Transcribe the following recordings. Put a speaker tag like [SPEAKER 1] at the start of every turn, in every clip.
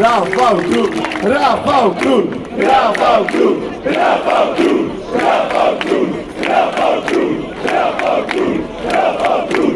[SPEAKER 1] Rafał Król, Rafał Król, Rafał Król, Rafał Król, Rafał Król, Rafał Król, Rafał Król, Rafał Król,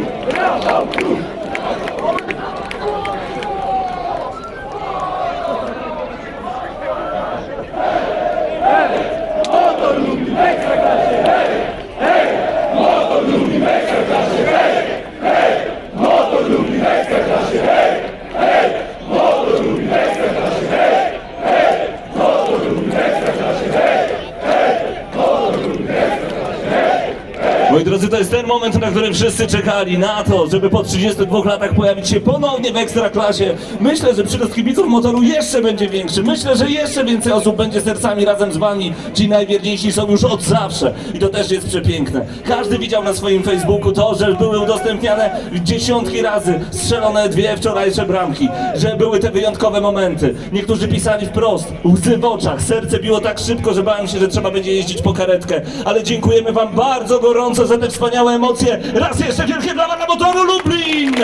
[SPEAKER 2] Moi drodzy, to jest ten moment, na którym wszyscy czekali na to, żeby po 32 latach pojawić się ponownie w Ekstraklasie. Myślę, że przyrost kibiców motoru jeszcze będzie większy. Myślę, że jeszcze więcej osób będzie sercami razem z wami. Ci najwierniejsi są już od zawsze. I to też jest przepiękne. Każdy widział na swoim Facebooku to, że były udostępniane dziesiątki razy strzelone dwie wczorajsze bramki, że były te wyjątkowe momenty. Niektórzy pisali wprost, łzy w oczach, serce biło tak szybko, że bałem się, że trzeba będzie jeździć po karetkę. Ale dziękujemy wam bardzo gorąco za te wspaniałe emocje. Raz jeszcze wielkie brawa dla motoru Lublin!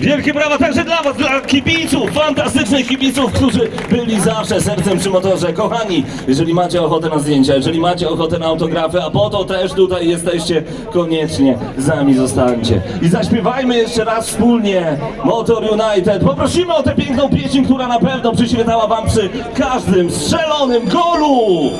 [SPEAKER 2] Wielkie brawa także dla was, dla kibiców, fantastycznych kibiców, którzy byli zawsze sercem przy motorze. Kochani, jeżeli macie ochotę na zdjęcia, jeżeli macie ochotę na autografy, a po to też tutaj jesteście, koniecznie z nami zostańcie. I zaśpiewajmy jeszcze raz wspólnie Motor United. Poprosimy o tę piękną pieśń, która na pewno przyświetała wam przy każdym strzelonym golu.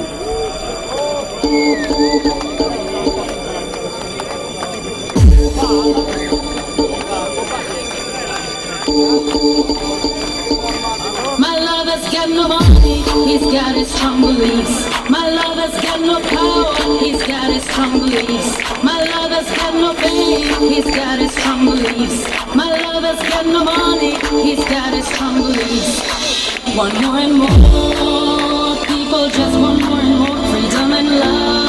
[SPEAKER 3] Got no money, he's got his strong beliefs. My lover's got no power, he's got his strong beliefs. My lover's got no fame, he's got his strong beliefs. My lover's got no money, he's got his strong beliefs. Want more and more, people just want more and more freedom and love.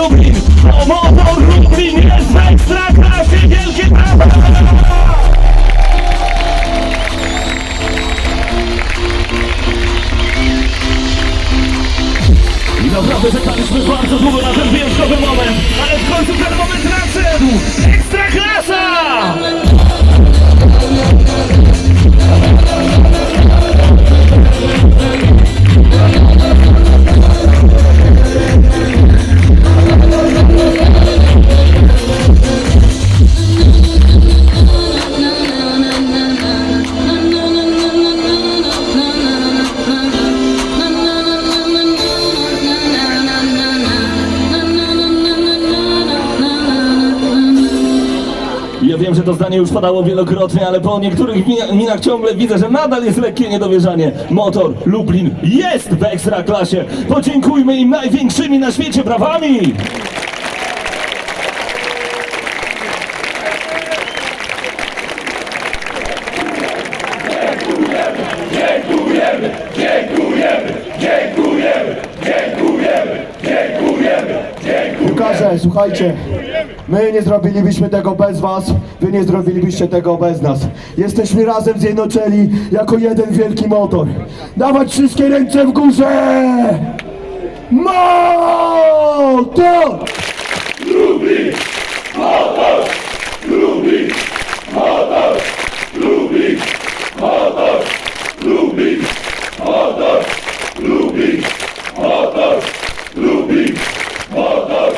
[SPEAKER 2] Lublin, bo motor Lublin jest w Ekstraklasie! Wielkie brawa! Naprawdę czekaliśmy bardzo długo na ten wyjątkowy moment, ale w końcu ten moment nadszedł! Ekstra klasa! To zdanie już padało wielokrotnie, ale po niektórych mina- minach ciągle widzę, że nadal jest lekkie niedowierzanie. Motor Lublin jest w ekstraklasie. Podziękujmy im największymi na świecie brawami!
[SPEAKER 1] Dziękujemy, dziękujemy, dziękujemy, dziękujemy, dziękujemy, dziękujemy.
[SPEAKER 4] Piłkarze, słuchajcie, my nie zrobilibyśmy tego bez was, wy nie zrobilibyście tego bez nas. Jesteśmy razem zjednoczeni jako jeden wielki motor. Dawać wszystkie ręce w górze! Motor!
[SPEAKER 1] Lublin, motor, Lublin, motor, Lublin, motor, Lublin, motor, Lublin, motor, Lublin, motor.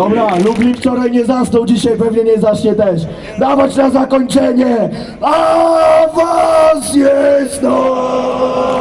[SPEAKER 4] Dobra, Lublin wczoraj nie zasnął, dzisiaj pewnie nie zaśnie też. Dawać na zakończenie! Awans jest no!